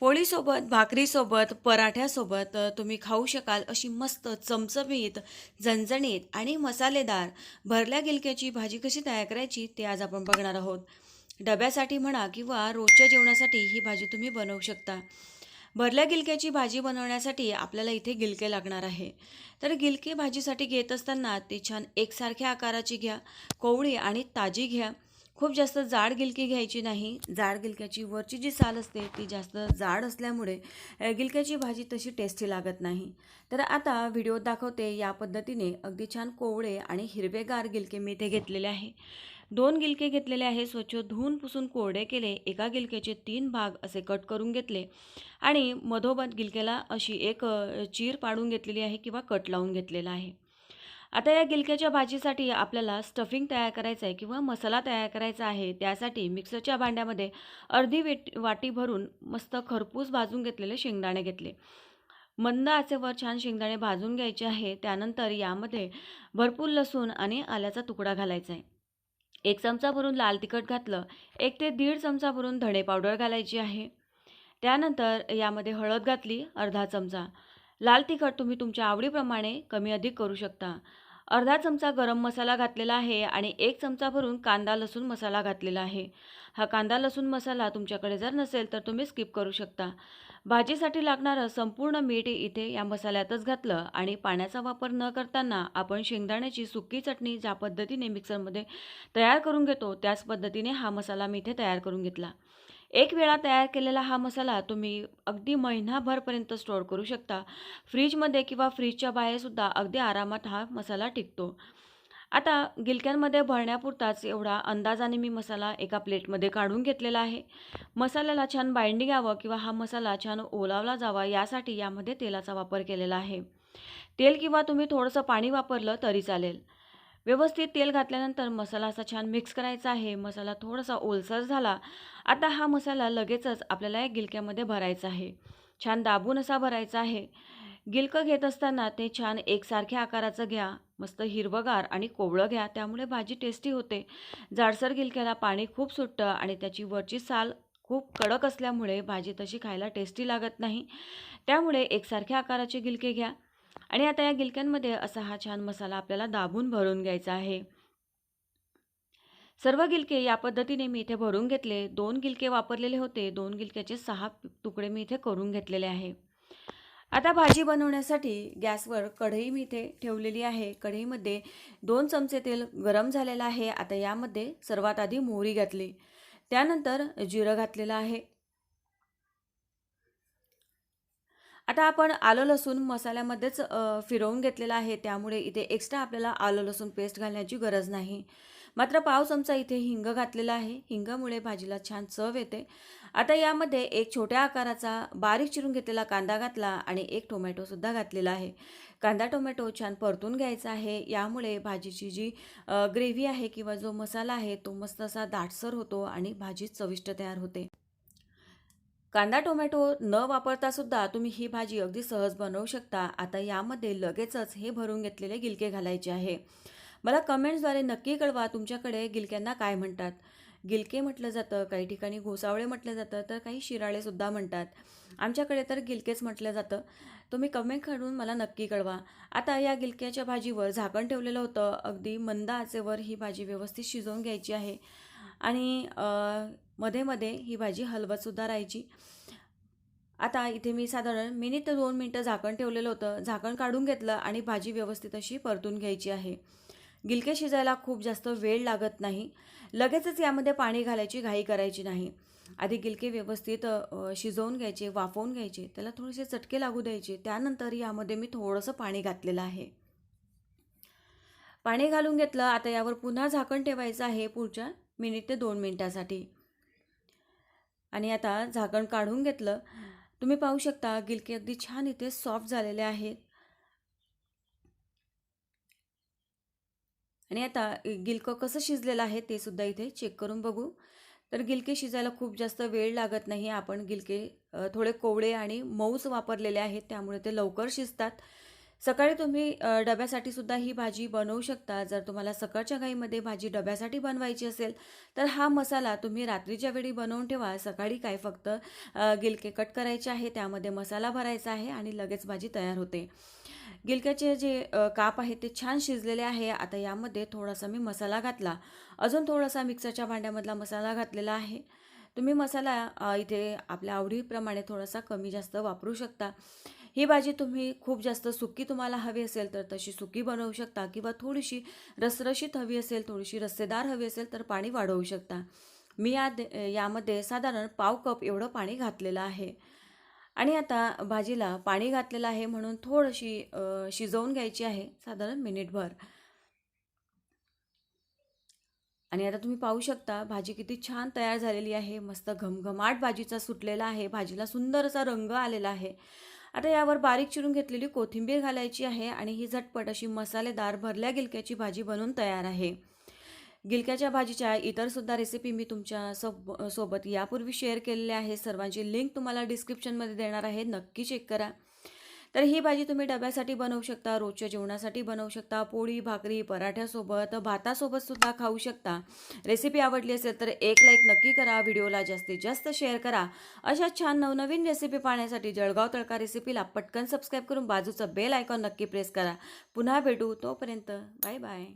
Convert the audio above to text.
पोळीसोबत भाकरीसोबत पराठ्यासोबत तुम्ही खाऊ शकाल अशी मस्त चमचमीत झणझणीत आणि मसालेदार भरल्या गिलक्याची भाजी कशी तयार करायची ते आज आपण बघणार आहोत. डब्यासाठी म्हणा किंवा रोजच्या जेवणासाठी ही भाजी तुम्ही बनवू शकता. भरल्या गिलक्याची भाजी बनवण्यासाठी आपल्याला इथे गिलके लागणार आहे. तर गिलके भाजीसाठी घेत असताना ते छान एकसारख्या आकाराची घ्या कोवळी आणि ताजी घ्या. खूप जास्त जाड गिलकी घ्यायची नाही. जाड गिलक्याची वरची जी साल असते ती जास्त जाड असल्यामुळे गिलक्याची भाजी तशी टेस्टी लागत नाही. तर आता व्हिडिओत दाखवते या पद्धतीने अगदी छान कोवळे आणि हिरवेगार गिलके मी इथे घेतलेले आहे. दोन गिलके घेतलेले आहे स्वच्छ धुवून पुसून कोरडे केले एका गिलक्याचे तीन भाग असे कट करून घेतले आणि मधोमध गिलक्याला अशी एक चीर पाडून घेतलेली आहे किंवा कट लावून घेतलेला आहे. आता या गिलक्याच्या भाजीसाठी आपल्याला स्टफिंग तयार करायचं आहे किंवा मसाला तयार करायचा आहे त्यासाठी मिक्सरच्या भांड्यामध्ये अर्धी वेट वाटी भरून मस्त खरपूस भाजून घेतलेले शेंगदाणे घेतले. मंद आचेवर छान शेंगदाणे भाजून घ्यायचे आहे त्यानंतर यामध्ये भरपूर लसूण आणि आल्याचा तुकडा घालायचा आहे. एक चमचा भरून लाल तिखट घातलं एक ते दीड चमचा भरून धणे पावडर घालायची आहे. त्यानंतर यामध्ये हळद घातली अर्धा चमचा. लाल तिखट तुम्ही तुमच्या आवडीप्रमाणे कमी अधिक करू शकता. अर्धा चमचा गरम मसाला घातलेला आहे आणि एक चमचा भरून कांदा लसूण मसाला घातलेला आहे. हा कांदा लसूण मसाला तुमच्याकडे जर नसेल तर तुम्ही स्किप करू शकता. भाजीसाठी लागणारं संपूर्ण मीठ इथे या मसाल्यातच घातलं आणि पाण्याचा वापर न करताना आपण शेंगदाण्याची सुकी चटणी ज्या पद्धतीने मिक्सरमध्ये तयार करून घेतो त्याच पद्धतीने हा मसाला मी इथे तयार करून घेतला. एक वेळा तयार केलेला हा मसाला तुम्ही अगदी महिनाभरपर्यंत स्टोअर करू शकता. फ्रीजमध्ये किंवा फ्रीजच्या बाहेरसुद्धा अगदी आरामात हा मसाला टिकतो. आता गिलक्यांमध्ये भरण्यापुरताच एवढा अंदाजाने मी मसाला एका प्लेटमध्ये काढून घेतलेला आहे. मसाल्याला छान बाइंडिंग यावं किंवा हा मसाला छान ओलावला जावा यासाठी यामध्ये तेलाचा वापर केलेला आहे. तेल किंवा तुम्ही थोडंसं पाणी वापरलं तरी चालेल. व्यवस्थित तेल घातल्यानंतर मसाला असा छान मिक्स करायचा आहे. मसाला थोडासा ओलसर झाला. आता हा मसाला लगेचच आपल्याला या गिलक्यामध्ये भरायचा आहे. छान दाबून असा भरायचा आहे. गिलकं घेत असताना ते छान एकसारख्या आकाराचं घ्या. मस्त हिरवगार आणि कोवळं घ्या. त्यामुळे भाजी टेस्टी होते. जाडसर गिलक्याला पाणी खूप सुटतं आणि त्याची वरची साल खूप कडक असल्यामुळे भाजी तशी खायला टेस्टी लागत नाही. त्यामुळे एकसारख्या आकाराचे गिलके घ्या. आणि आता या गिलक्यांमध्ये असा हा छान मसाला आपल्याला दाबून भरून घ्यायचा आहे. सर्व गिलके या पद्धतीने मी इथे भरून घेतले. दोन गिलके वापरलेले होते. दोन गिलक्याचे सहा तुकडे मी इथे करून घेतलेले आहे. आता भाजी बनवण्यासाठी गॅसवर कढई मी इथे ठेवलेली आहे. कढईमध्ये दोन चमचे तेल गरम झालेलं आहे. आता यामध्ये सर्वात आधी मोहरी घातली. त्यानंतर जिरं घातलेलं आहे. आता आपण आलं लसूण मसाल्यामध्येच फिरवून घेतलेलं आहे. त्यामुळे इथे एक्स्ट्रा आपल्याला आलं लसूण पेस्ट घालण्याची गरज नाही. मात्र पाव चमचा इथे हिंग घातलेला आहे. हिंगामुळे भाजीला छान चव येते. आता यामध्ये एक छोट्या आकाराचा बारीक चिरून घेतलेला कांदा घातला आणि एक टोमॅटोसुद्धा घातलेला आहे. कांदा टोमॅटो छान परतून घ्यायचा आहे. यामुळे भाजीची जी ग्रेव्ही आहे किंवा जो मसाला आहे तो मस्त असा दाटसर होतो आणि भाजी चविष्ट तयार होते. कांदा टोमॅटो न वापरता सुद्धा तुम्ही ही भाजी अगदी सहज बनवू शकता. आता यामध्ये लगेचच हे भरून घेतलेले गिलके घालायचे आहे. मला कमेंट्सद्वारे नक्की कळवा तुमच्याकडे गिलक्यांना काय म्हणतात. गिलके म्हटलं जातं काही ठिकाणी घोसावळे म्हटलं जातं तर काही शिराळेसुद्धा म्हणतात. आमच्याकडे तर गिलकेच म्हटलं जातं. तुम्ही कमेंट करून मला नक्की कळवा. आता या गिलक्याच्या भाजीवर झाकण ठेवलेलं होतं. अगदी मंद आचेवर ही भाजी व्यवस्थित शिजवून घ्यायची आहे. आणि मध्ये मध्ये ही भाजी हलवतसुद्धा राहायची. आता इथे मी साधारण मिनिट ते दोन मिनटं झाकण ठेवलेलं होतं. झाकण काढून घेतलं आणि भाजी व्यवस्थित अशी परतून घ्यायची आहे. गिलके शिजायला खूप जास्त वेळ लागत नाही. लगेचच यामध्ये पाणी घालायची घाई करायची नाही. आधी गिलके व्यवस्थित शिजवून घ्यायचे वाफवून घ्यायचे. त्याला थोडेसे चटके लागू द्यायचे. त्यानंतर यामध्ये मी थोडंसं पाणी घातलेलं आहे. पाणी घालून घेतलं. आता यावर पुन्हा झाकण ठेवायचं आहे पुढच्या मिनिट ते दोन मिनिटासाठी. आणि आता झाकण काढून घेतलं. तुम्ही पाहू शकता गिलके अगदी छान इथे सॉफ्ट झालेले आहेत. आणि आता गिलकं कसं शिजलेलं आहे ते सुद्धा इथे चेक करून बघू. तर गिलके शिजायला खूप जास्त वेळ लागत नाही. आपण गिलके थोडे कोवळे आणि मऊच वापरलेले आहेत त्यामुळे ते लवकर शिजतात. सकाळी तुम्ही डब्यासाठी सुद्धा ही भाजी बनवू शकता. जर तुम्हाला सकाळच्या घाईमध्ये भाजी डब्यासाठी बनवायची असेल तर हा मसाला तुम्ही रात्रीच्या वेळी बनवून ठेवा. सकाळी काय फक्त गिलके कट करायचे आहे त्यामध्ये मसाला भरायचा आहे आणि लगेच भाजी तयार होते. गिलक्याचे जे काप आहे ते छान शिजलेले आहे. आता यामध्ये थोडासा मी मसाला घातला. अजून थोडासा मिक्सरच्या भांड्यामधला मसाला घातलेला आहे. तुम्ही मसाला इथे आपल्या आवडीप्रमाणे थोडासा कमी जास्त वापरू शकता. ही भाजी तुम्ही खूप जास्त सुकी तुम्हाला हवी असेल तर तशी सुकी बनवू शकता किंवा थोडीशी रसरशीत हवी असेल थोडीशी रस्सेदार हवी असेल तर पाणी वाढवू शकता. मी या यामध्ये साधारण पाव कप एवढं पाणी घातलेलं आहे. आणि आता भाजीला पाणी घातलेलं आहे म्हणून थोडीशी शिजवून घ्यायची आहे साधारण मिनिटभर. आणि आता तुम्ही पाहू शकता भाजी किती छान तयार झालेली आहे. मस्त घमघमाट भाजीचा सुटलेला आहे. भाजीला सुंदर असा रंग आलेला आहे. आता यावर बारीक चिरून घेतलेली कोथिंबीर घालायची आहे आणि ही झटपट अशी मसालेदार भरल्या गिलक्याची भाजी बनून तयार आहे. गिलक्याच्या भाजीच्या इतरसुद्धा रेसिपी मी तुमच्या सोब सोबत यापूर्वी शेअर केलेल्या आहे सर्वांची लिंक तुम्हाला डिस्क्रिप्शनमध्ये देणार आहे. नक्की चेक करा. तर ही भाजी तुम्ही डब्यासाठी बनवू शकता रोजच्या जेवणासाठी बनवू शकता पोळी भाकरी पराठ्यासोबत भातासोबत सुद्धा खाऊ शकता. रेसिपी आवडली असेल तर एक लाईक नक्की करा व्हिडिओला जास्तीत जास्त शेअर करा. अशा छान नवनवीन रेसिपी पाहण्यासाठी जळगाव तळका रेसिपीला पटकन सबस्क्राईब करून बाजूचं बेल आयकॉन नक्की प्रेस करा. पुन्हा भेटू तोपर्यंत बाय बाय